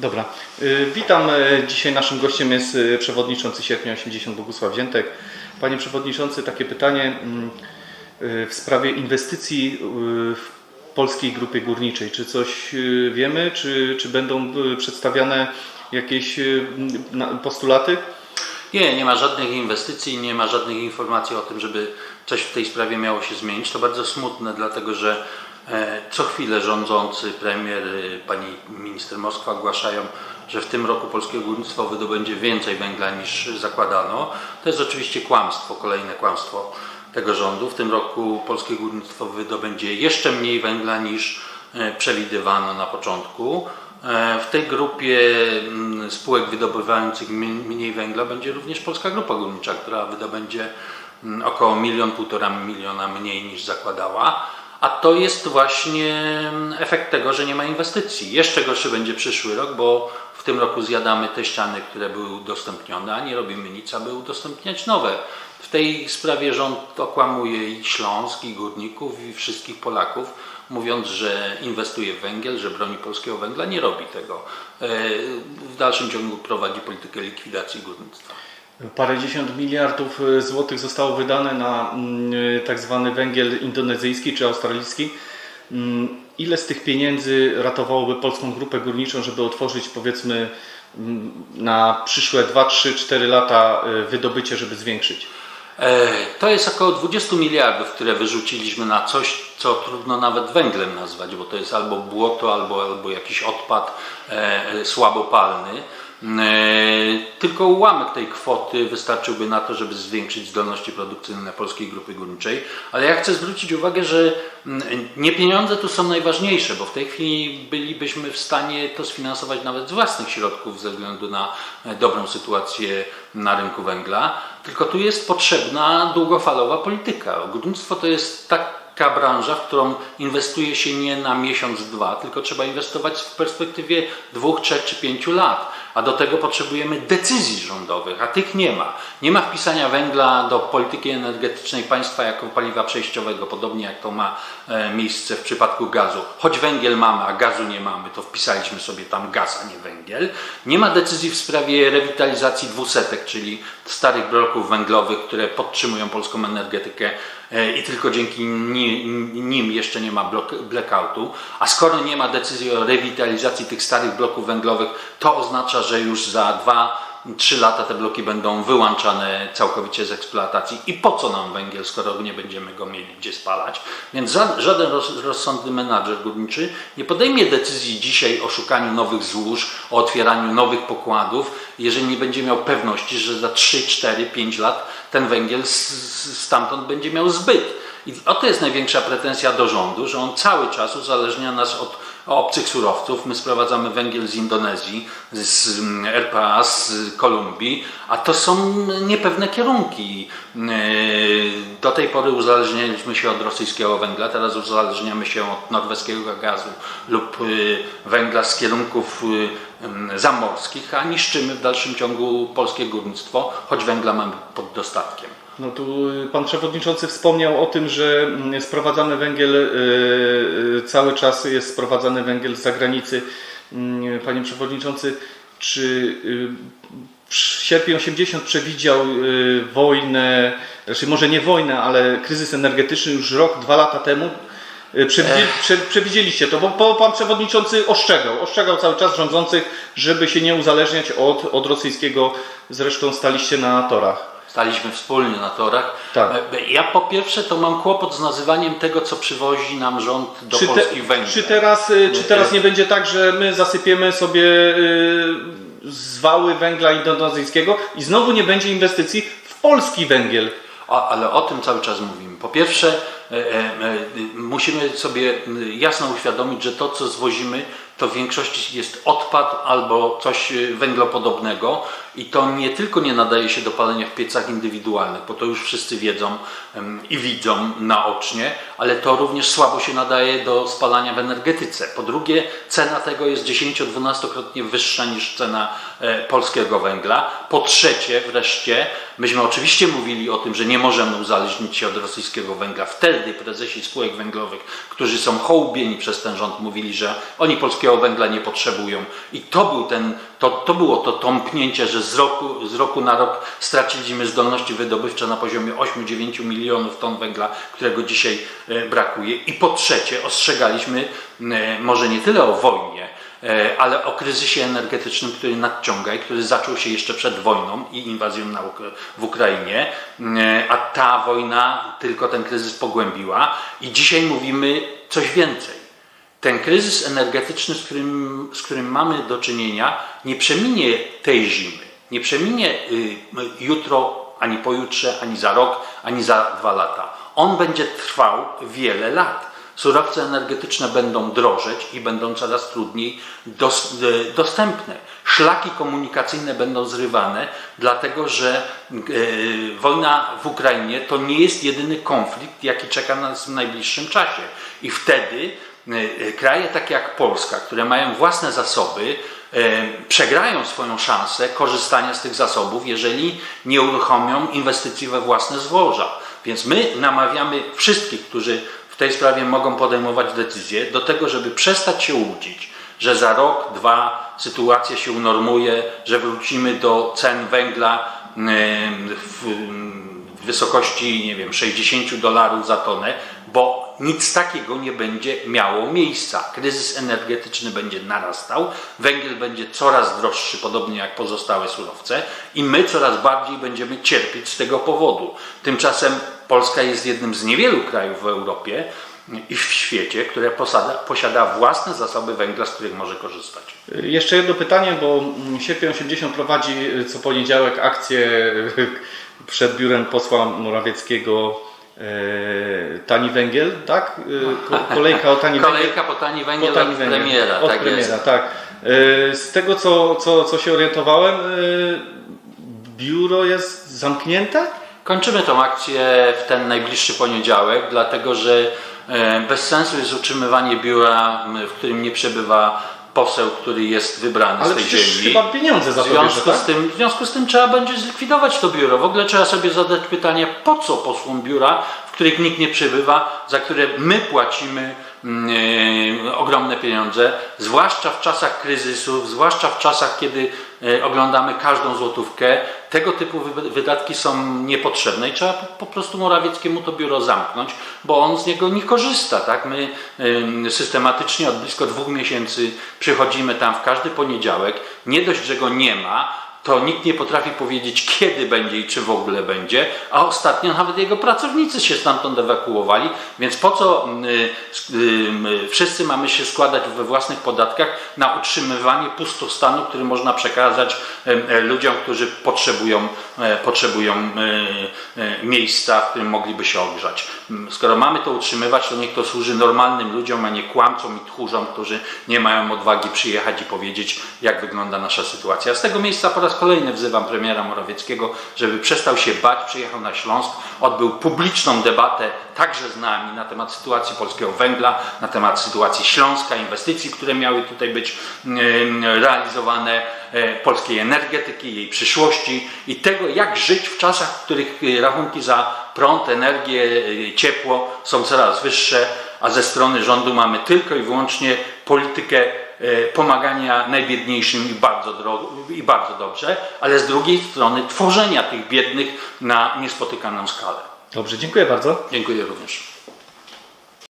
Dobra. Y, Witam. Y, Dzisiaj naszym gościem jest y, przewodniczący sierpnia 80 Bogusław Ziętek. Panie przewodniczący, takie pytanie mm, w sprawie inwestycji w Polskiej Grupie Górniczej. Czy coś wiemy, czy, czy będą przedstawiane jakieś postulaty? Nie, nie ma żadnych inwestycji, nie ma żadnych informacji o tym, żeby coś w tej sprawie miało się zmienić. To bardzo smutne, dlatego że co chwilę rządzący, premier, y, pani minister Moskwa ogłaszają, że w tym roku polskie górnictwo wydobędzie więcej węgla niż zakładano. To jest oczywiście kłamstwo, kolejne kłamstwo tego rządu. W tym roku polskie górnictwo wydobędzie jeszcze mniej węgla niż e, przewidywano na początku. E, W tej grupie mm, spółek wydobywających mniej węgla będzie również Polska Grupa Górnicza, która wydobędzie mm, około milion, półtora miliona mniej niż zakładała. A to jest właśnie efekt tego, że nie ma inwestycji. Jeszcze gorszy będzie przyszły rok, bo w tym roku zjadamy te ściany, które były udostępnione, a nie robimy nic, aby udostępniać nowe. W tej sprawie rząd okłamuje i Śląsk, i górników, i wszystkich Polaków, mówiąc, że inwestuje w węgiel, że broni polskiego węgla. Nie robi tego. E, W dalszym ciągu prowadzi politykę likwidacji górnictwa. Parędziesiąt miliardów y, złotych zostało wydane na mm, y, tak zwany węgiel indonezyjski czy australijski. Mm, Ile z tych pieniędzy ratowałoby polską grupę górniczą, żeby otworzyć powiedzmy mm, na przyszłe 2, 3, 4 lata y, wydobycie, żeby zwiększyć? E, To jest około 20 miliardów, które wyrzuciliśmy na coś, co trudno nawet węglem nazwać, bo to jest albo błoto, albo, albo jakiś odpad e, słabopalny. E, Tylko ułamek tej kwoty wystarczyłby na to, żeby zwiększyć zdolności produkcyjne Polskiej Grupy Górniczej. Ale ja chcę zwrócić uwagę, że mm, nie pieniądze tu są najważniejsze, bo w tej chwili bylibyśmy w stanie to sfinansować nawet z własnych środków ze względu na e, dobrą sytuację na rynku węgla. Tylko tu jest potrzebna długofalowa polityka. Górnictwo to jest taka branża, w którą inwestuje się nie na miesiąc, dwa, tylko trzeba inwestować w perspektywie dwóch, trzech czy pięciu lat. A do tego potrzebujemy decyzji rządowych, a tych nie ma. Nie ma wpisania węgla do polityki energetycznej państwa jako paliwa przejściowego, podobnie jak to ma e, miejsce w przypadku gazu. Choć węgiel mamy, a gazu nie mamy, to wpisaliśmy sobie tam gaz, a nie węgiel. Nie ma decyzji w sprawie rewitalizacji dwusetek, czyli starych bloków węglowych, które podtrzymują polską energetykę i tylko dzięki ni- nim jeszcze nie ma blackoutu. A skoro nie ma decyzji o rewitalizacji tych starych bloków węglowych, to oznacza, że już za dwa, trzy lata te bloki będą wyłączane całkowicie z eksploatacji. I po co nam węgiel, skoro nie będziemy go mieli gdzie spalać? Więc ża- żaden roz, rozsądny menadżer górniczy nie podejmie decyzji dzisiaj o szukaniu nowych złóż, o otwieraniu nowych pokładów, jeżeli nie będzie miał pewności, że za 3, 4, 5 lat ten węgiel stamtąd będzie miał zbyt. I oto jest największa pretensja do rządu, że on cały czas uzależnia nas od obcych surowców. My sprowadzamy węgiel z Indonezji, z mm, RPA, z Kolumbii, a to są niepewne kierunki. Yy, Do tej pory uzależnialiśmy się od rosyjskiego węgla, teraz uzależniamy się od norweskiego gazu lub yy, węgla z kierunków yy, mm, zamorskich, a niszczymy w dalszym ciągu polskie górnictwo, choć węgla mamy pod dostatkiem. No tu y, pan przewodniczący wspomniał o tym, że mm, sprowadzamy węgiel, y, y, cały czas jest sprowadzany węgiel z zagranicy. Mm, Panie przewodniczący, czy sierpień 80 przewidział wojnę, znaczy może nie wojnę, ale kryzys energetyczny już rok, dwa lata temu? Przewidzieli, prze, przewidzieliście to, bo, bo pan przewodniczący ostrzegał, ostrzegał cały czas rządzących, żeby się nie uzależniać od, od rosyjskiego, zresztą staliście na torach. Staliśmy wspólnie na torach. Tak. E, Ja po pierwsze to mam kłopot z nazywaniem tego, co przywozi nam rząd do Czy, te, Polski węgla. czy, teraz, y, czy teraz nie będzie tak, że my zasypiemy sobie y, zwały węgla indonezyjskiego i znowu nie będzie inwestycji w polski węgiel? A, ale o tym cały czas mówimy. Po pierwsze, e, e, e, musimy sobie m, jasno uświadomić, że to, co zwozimy, to w większości jest odpad albo coś e, węglopodobnego i to nie tylko nie nadaje się do palenia w piecach indywidualnych, bo to już wszyscy wiedzą i widzą naocznie, ale to również słabo się nadaje do spalania w energetyce. Po drugie, cena tego jest 10-12-krotnie wyższa niż cena e, polskiego węgla. Po trzecie, wreszcie, myśmy oczywiście mówili o tym, że nie możemy uzależnić się od rosyjskiego węgla. Wtedy prezesi spółek węglowych, którzy są hołubieni przez ten rząd, mówili, że oni polskiego węgla nie potrzebują. I to, był ten, to, to było to tąpnięcie, że z roku, z roku na rok straciliśmy zdolności wydobywcze na poziomie 8-9 milionów ton węgla, którego dzisiaj e, brakuje. I po trzecie, ostrzegaliśmy e, może nie tyle o wojnie, ale o kryzysie energetycznym, który nadciąga i który zaczął się jeszcze przed wojną i inwazją na w Ukrainie, e, a ta wojna tylko ten kryzys pogłębiła i dzisiaj mówimy coś więcej. Ten kryzys energetyczny, z którym, z którym mamy do czynienia, nie przeminie tej zimy, nie przeminie y, jutro, ani pojutrze, ani za rok, ani za dwa lata. On będzie trwał wiele lat. Surowce energetyczne będą drożeć i będą coraz trudniej y, dostępne. Szlaki komunikacyjne będą zrywane, dlatego że y, wojna w Ukrainie to nie jest jedyny konflikt, jaki czeka nas w najbliższym czasie. I wtedy y, kraje takie jak Polska, które mają własne zasoby, e, przegrają swoją szansę korzystania z tych zasobów, jeżeli nie uruchomią inwestycji we własne złoża. Więc my namawiamy wszystkich, którzy tej sprawie mogą podejmować decyzje, do tego, żeby przestać się łudzić, że za rok, dwa sytuacja się unormuje, że wrócimy do cen węgla w wysokości, nie wiem, 60 dolarów za tonę, bo nic takiego nie będzie miało miejsca. Kryzys energetyczny będzie narastał, węgiel będzie coraz droższy, podobnie jak pozostałe surowce, i my coraz bardziej będziemy cierpieć z tego powodu. Tymczasem Polska jest jednym z niewielu krajów w Europie i w świecie, które posada, posiada własne zasoby węgla, z których może korzystać. Jeszcze jedno pytanie, bo mm, Sierpień 80 prowadzi y, co poniedziałek akcję y, przed biurem posła Morawieckiego e, Tani Węgiel, tak? Y, ko- Kolejka o Tani Węgiel. Kolejka po tani węgiel Po Tani od Węgiel. premiera. Od tak premiera, jest. tak. Z tego co, co, co się orientowałem, biuro jest zamknięte? Kończymy tą akcję w ten najbliższy poniedziałek, dlatego że e, bez sensu jest utrzymywanie biura, w którym nie przebywa poseł, który jest wybrany Ale z tej ziemi. chyba pieniądze za W to bierze, związku, tak? z tym, w związku z tym trzeba będzie zlikwidować to biuro. W ogóle trzeba sobie zadać pytanie, po co posłom biura, w których nikt nie przebywa, za które my płacimy e, ogromne pieniądze, zwłaszcza w czasach kryzysów, zwłaszcza w czasach, kiedy oglądamy każdą złotówkę. Tego typu wy- wydatki są niepotrzebne i trzeba po, prostu Morawieckiemu to biuro zamknąć, bo on z niego nie korzysta. Tak? My em, systematycznie od blisko dwóch miesięcy przychodzimy tam w każdy poniedziałek. Nie dość, że go nie ma, to nikt nie potrafi powiedzieć, kiedy będzie i czy w ogóle będzie, a ostatnio nawet jego pracownicy się stamtąd ewakuowali, więc po co sk- y, y, wszyscy mamy się składać we własnych podatkach na utrzymywanie pustostanu, który można przekazać y, ludziom, którzy potrzebują, y, potrzebują y, miejsca, w którym mogliby się ogrzać. Mm, Skoro mamy to utrzymywać, to niech to służy normalnym ludziom, a nie kłamcom i tchórzom, którzy nie mają odwagi przyjechać i powiedzieć, jak wygląda nasza sytuacja. Z tego miejsca po raz kolejny wzywam premiera Morawieckiego, żeby przestał się bać, przyjechał na Śląsk, odbył publiczną debatę także z nami na temat sytuacji polskiego węgla, na temat sytuacji Śląska, inwestycji, które miały tutaj być realizowane, e, polskiej energetyki, jej przyszłości i tego, jak żyć w czasach, w których e, rachunki za prąd, energię, e, ciepło są coraz wyższe, a ze strony rządu mamy tylko i wyłącznie politykę pomagania najbiedniejszym i bardzo, i bardzo dobrze, ale z drugiej strony tworzenia tych biednych na niespotykaną skalę. Dobrze, dziękuję bardzo. Dziękuję również.